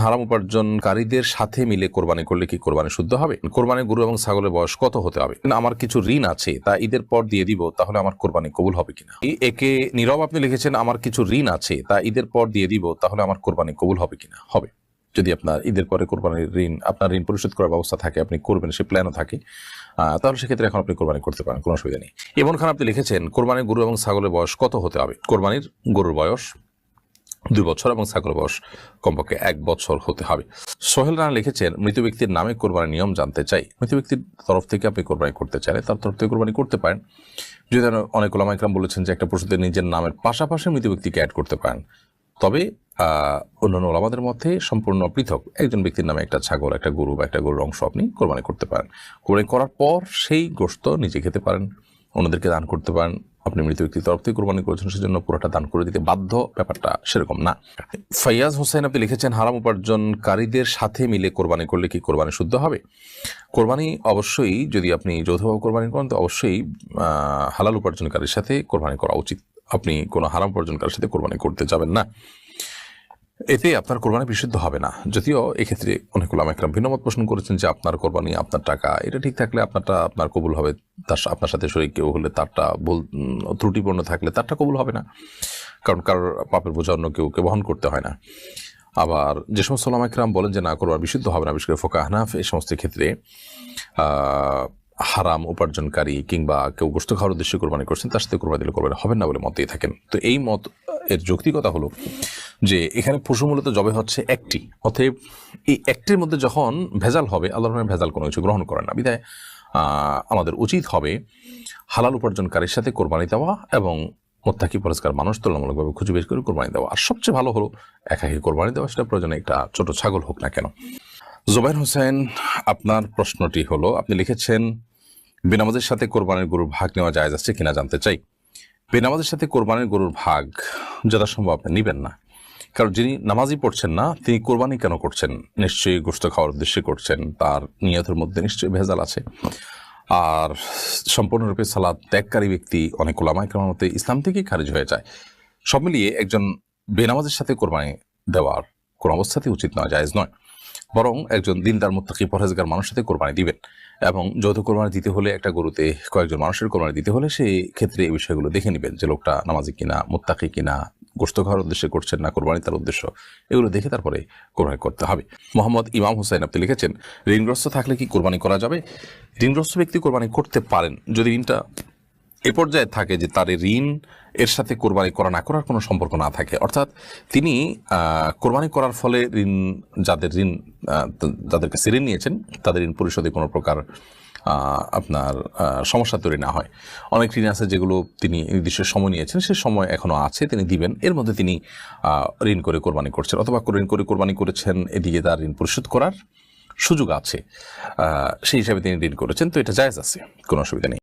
হারাম উপার্জনকারীদের সাথে মিলে কোরবানি করলে কি কোরবানি শুদ্ধ হবে? কোরবানি গরু এবং ছাগলের বয়স কত হতে হবে? আমার কিছু ঋণ আছে, তা ঈদের পর দিয়ে দিব, তাহলে আমার কোরবানি কবুল হবে কিনা? একে নীরব আপনি লিখেছেন, আমার কিছু ঋণ আছে, তা ঈদের পর দিয়ে দিব, তাহলে আমার কোরবানি কবুল হবে কিনা? হবে। যদি আপনার ঈদের পরে কোরবানির ঋণ, আপনার ঋণ পরিশোধ করার ব্যবস্থা থাকে, আপনি করবেন, সে প্ল্যানও থাকে তাহলে সেক্ষেত্রে এখন আপনি কোরবানি করতে পারেন, কোনো অসুবিধা নেই। এমন খান আপনি লিখেছেন, কোরবানির গরু এবং ছাগলের বয়স কত হতে হবে? কোরবানির গরুর বয়স দুই বছর এবং ছাগলের বয়স কমপক্ষে এক বছর হতে হবে। সোহেল রানা লিখেছেন, মৃত ব্যক্তির নামে কোরবানির নিয়ম জানতে চাই। মৃত ব্যক্তির তরফ থেকে আপনি কোরবানি করতে চাইলে তার তরফ থেকে কোরবানি করতে পারেন। যদি অনেক ওলামা ইকরাম বলেছেন যে একটা পশুদের নিজের নামের পাশাপাশি মৃত ব্যক্তিকে অ্যাড করতে পারেন। তবে অন্যান্য ওলামাদের মধ্যে সম্পূর্ণ পৃথক। একজন ব্যক্তির নামে একটা ছাগল, একটা গরু বা একটা গরুর অংশ আপনি কোরবানি করতে পারেন। কোরবানি করার পর সেই গোশত নিজে খেতে পারেন। অন্যদেরকে দান করতে পারেন। আপনি মৃত ব্যক্তির তরফ থেকে কোরবানি করেছেন, সেজন্য পুরোটা দান করে দিতে বাধ্য। ব্যাপারটা সেরকম না। ফাইয়াজ হোসেন, আপনি লিখেছেন, হারাম উপার্জনকারীদের সাথে মিলে কোরবানি করলে কি কোরবানি শুদ্ধ হবে? কোরবানি অবশ্যই, যদি আপনি যৌথভাবে কোরবানি করেন, তো অবশ্যই হালাল উপার্জনকারীর সাথে কোরবানি করা উচিত। আপনি কোনো হারাম উপার্জনকারীর সাথে কোরবানি করতে যাবেন না। এতে আপনার কোরবানি বিশুদ্ধ হবে না। যদিও এক্ষেত্রে অনেক একরাম ভিন্নমত পোষণ করেছেন যে আপনার কোরবানি, আপনার টাকা, এটা ঠিক থাকলে আপনারটা আপনার কবুল হবে। তার আপনার সাথে শরীর কেউ হলে তারটা ভুল ত্রুটিপূর্ণ থাকলে তারটা কবুল হবে না। কারণ কারোর পাপের বোঝা অন্য কেউ বহন করতে হয় না। আবার যে সমস্ত ওলামা একরাম বলেন যে, না, কোরবানি বিশুদ্ধ হবে না, বিশেষ করে ফোকা হানাফ এই সমস্ত ক্ষেত্রে হারাম উপার্জনকারী কিংবা কেউ গোস্ত খাওয়ার উদ্দেশ্যে কোরবানি করছেন, তার সাথে কোরবানি দিলে কোরবানি হবে না বলে মত দিয়ে থাকেন। তো এই মত, এর যৌক্তিকতা হলো যে এখানে পশু মূলত জবে হচ্ছে একটি। অতএব এই একটির মধ্যে যখন ভেজাল হবে আল্লাহ ভেজাল কোনো কিছু গ্রহণ করেন না। বিধায় আমাদের উচিত হবে হালাল উপার্জনকারীর সাথে কোরবানি দেওয়া এবং মোত্তাকি পরিষ্কার মানুষ তুলনামূলকভাবে খুঁজে বের করে কোরবানি দেওয়া। আর সবচেয়ে ভালো হলো একাকি কোরবানি দেওয়া, সেটা প্রয়োজনে একটা ছোট ছাগল হোক না কেন। জোবাইর হোসেন, আপনার প্রশ্নটি হলো, আপনি লিখেছেন, বেনামাজের সাথে কোরবানির গরুর ভাগ নেওয়া যায় আছে কিনা জানতে চাই। বেনামাজের সাথে কোরবানির গরুর ভাগ যথাসম্ভব আপনি নেবেন না। কারণ যিনি নামাজই পড়ছেন না, তিনি কোরবানি কেন করছেন? নিশ্চয়ই গোস্ত খাওয়ার উদ্দেশ্যে করছেন, তার নিয়তের মধ্যে নিশ্চয়ই ভেজাল আছে। আর সম্পূর্ণরূপে সালাদ ত্যাগকারী ব্যক্তি অনেক ওলামাই মতে ইসলাম থেকেই খারিজ হয়ে যায়। সব মিলিয়ে একজন বেনামাজের সাথে কোরবানি দেওয়ার কোনো অবস্থাতেই উচিত নয় জায়েজ নয়। বরং একজন দিনদার মুত্তাকি পরহেজগার মানুষের সাথে কোরবানি দিবেন। এবং যৌথ কোরবানি দিতে হলে একটা গরুতে কয়েকজন মানুষের কোরবানি দিতে হলে সেই ক্ষেত্রে এই বিষয়গুলো দেখে নেবেন যে লোকটা নামাজি কিনা, মুত্তাকি কিনা গোস্ত খাওয়ার উদ্দেশ্যে করছেন না, কোরবানি তার উদ্দেশ্য, এগুলো দেখে তারপরে কোরবানি করতে হবে। মোহাম্মদ ইমাম হোসেন আপনি লিখেছেন, ঋণগ্রস্ত থাকলে কি কোরবানি করা যাবে? ঋণগ্রস্ত ব্যক্তি কোরবানি করতে পারেন, যদি ঋণটা এ পর্যায়ে থাকে যে তার ঋণ, এর সাথে কোরবানি করা না করার কোনো সম্পর্ক না থাকে। অর্থাৎ তিনি কোরবানি করার ফলে ঋণ, যাদের ঋণ যাদের কাছে ঋণ নিয়েছেন, তাদের ঋণ পরিশোধে কোনো প্রকার আপনার সমস্যা তৈরি না হয়। অনেক ঋণ আছে যেগুলো তিনি নির্দিষ্ট সময় নিয়েছেন, সে সময় এখনও আছে, তিনি দিবেন। এর মধ্যে তিনি ঋণ করে কোরবানি করছেন অথবা ঋণ করে কোরবানি করেছেন, এদিকে তার ঋণ পরিশোধ করার সুযোগ আছে। সেই হিসাবে তিনি ঋণ করেছেন, তো এটা জায়জ আছে, কোনো অসুবিধা নেই।